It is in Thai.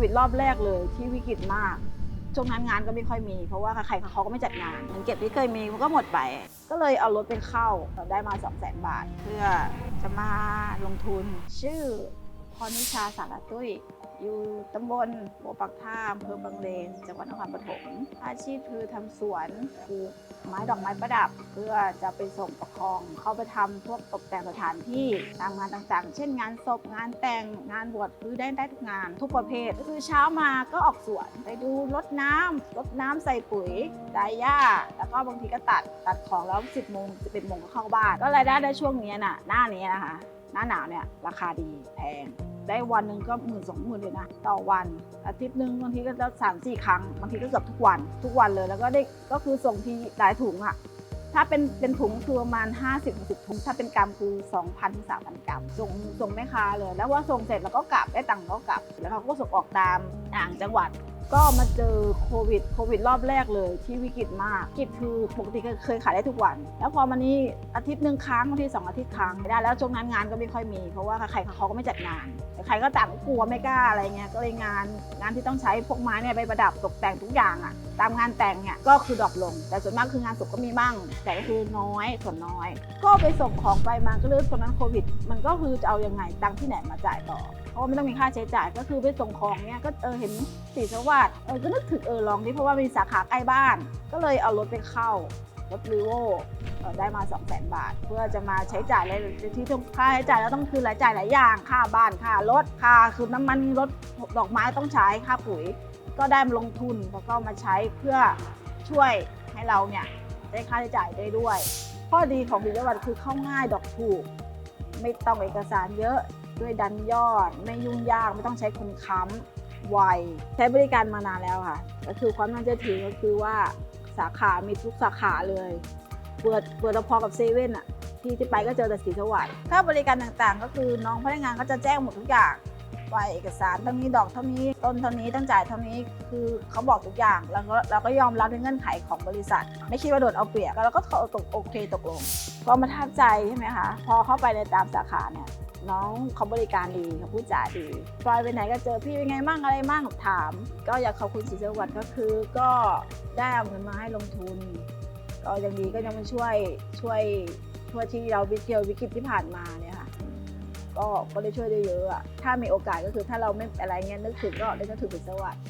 วิดรอบแรกเลยที่วิกฤตมากช่วงนั้นงานก็ไม่ค่อยมี เพราะว่าใครเขาก็ไม่จัดงานเงินเก็บที่เคยมีมันก็หมดไป ก็เลยเอารถไปเข้าเราได้มา 2 0 0 0 0 0 บาท เพื่อจะมาลงทุนชื่อ รนิชาสารตุ้ย อยู่ตำบลหัวปักท่าอำเภอบางเลน จังหวัดนครปฐม อาชีพคือทำสวนปลูกไม้ดอกไม้ประดับ เพื่อจะไปส่งประคอง เข้าไปทำพวกตกแต่งสถานที่ตามงานต่างๆ เช่นงานศพ งานแต่ง งานบวชคือได้ได้ทุกงาน ทุกประเภท ก็คือเช้ามาก็ออกสวน ไปดูรดน้ำรดน้ำใส่ปุ๋ยดายหญ้า แล้วก็บางทีก็ตัด ตัดของแล้ว 10โมง11โมงก็เข้าบ้าน ก็รายได้ได้ช่วงนี้น่ะ หน้านี้นะคะ หน้าหนาวเนี่ยราคาดีแพง ได้วันหนึ่งก็หมื่นสองหมื่นเลยนะ ต่อวันอาทิตย์หนึ่งบางทีก็จะสามสี่ครั้งบางทีก็เกือบทุกวัน ทุกวันเลยแล้วก็ได้ก็คือส่งทีหลายถุงอะถ้าเป็นเป็นถุงคือประมาณ 50 60ถุงถ้าเป็นกรัมคือ2,000ถึง3,000กรัมส่งส่งแม่ค้าเลย แล้วว่าส่งเสร็จแล้วก็กลับได้ตังค์ก็กลับ แล้วเขาก็ส่งออกตามต่างจังหวัด ก็มาเจอโควิด โควิดรอบแรกเลยที่วิกฤตมากวิกฤตคือปกติเคยขายได้ทุกวัน แล้วพอมานี้อาทิตย์หนึ่งครั้งบางทีสองอาทิตย์ครั้งไม่ได้แล้วช่วงนั้นงานก็ไม่ค่อยมี เพราะว่าใครเขาก็ไม่จัดงานใครก็ต่างกลัวไม่กล้าอะไรเงี้ยก็เลยงาน งานที่ต้องใช้พวกไม้เนี่ยไปประดับตกแต่งทุกอย่างอะตามงานแต่งเนี่ยก็คือดรอปลง แต่ส่วนมากคืองานศพก็มีบ้าง แต่ก็คือน้อยส่วนน้อย ก็ไปส่งของไปมาก็เลยตอนนั้นโควิด มันก็คือจะเอายังไงตังที่ไหนมาจ่ายต่อ เพราะไม่ต้องมีค่าใช้จ่ายก็คือไปส่งของเนี่ยก็เออเห็นสีสวัสด์เออก็นึกถึงเออลองดิเพราะว่ามีสาขาใกล้บ้าน ก็เลยเอารถไปเข้ารถรีโวได้มา 2 0 0 0 0 0 บาท เพื่อจะมาใช้จ่ายในที่ต้องค่าใช้จ่ายแล้วต้องคืนรายจ่ายหลายอย่างค่าบ้านค่ารถค่าคือน้ำมันรถดอกไม้ต้องใช้ค่าปุ๋ย ก็ได้มาลงทุนแล้วก็มาใช้เพื่อช่วยให้เราเนี่ยได้ค่าใช้จ่ายได้ด้วย ข้อดีของบิลวัตคือเข้าง่ายดอกถูก ไม่ต้องเอกสารเยอะ ด้วยดันยอด ไม่ยุ่งยากไม่ต้องใช้คนค้ำไวใช้บริการมานานแล้วค่ะ ก็คือความน่าเชื่อถือก็คือว่าสาขามีทุกสาขาเลย เปิดเปิดพอกับเซเว่นอะที่ที่ไปก็เจอแต่สีสวัสดิ์ถ้าบริการต่างๆ ก็คือน้องพนักงานก็จะแจ้งหมดทุกอย่างว่าเอกสารเท่านี้ดอกเท่านี้ต้นเท่านี้ต้องจ่ายเท่านี้คือเขาบอกทุกอย่างแล้วก็เราก็ยอมรับในเงื่อนไขของบริษัท ไม่คิดว่าโดนเอาเปรียบแล้วก็ตกโอเคตกลงก็มาทับใจใช่ไหมคะพอเข้าไปในตามสาขาเนี่ย น้องเขาบริการดีเขาพูดจาดีปลอยไปไหนก็เจอพี่เป็นไงมั่งอะไรมั่งถาม ก็อยากขอบคุณสีสวัสดิ์ก็คือ ก็ได้เอาเงินมาให้ลงทุน ก็ยังดีก็ยังมาช่วยช่วยช่วยที่เราวิกฤตวิกฤตที่ผ่านมาเนี่ยค่ะก็ก็ได้ช่วยได้เยอะอะถ้ามีโอกาสก็คือถ้าเราไม่อะไรเงี้ยนึกถึงก็ได้นึกถึงสีสวัสดิ์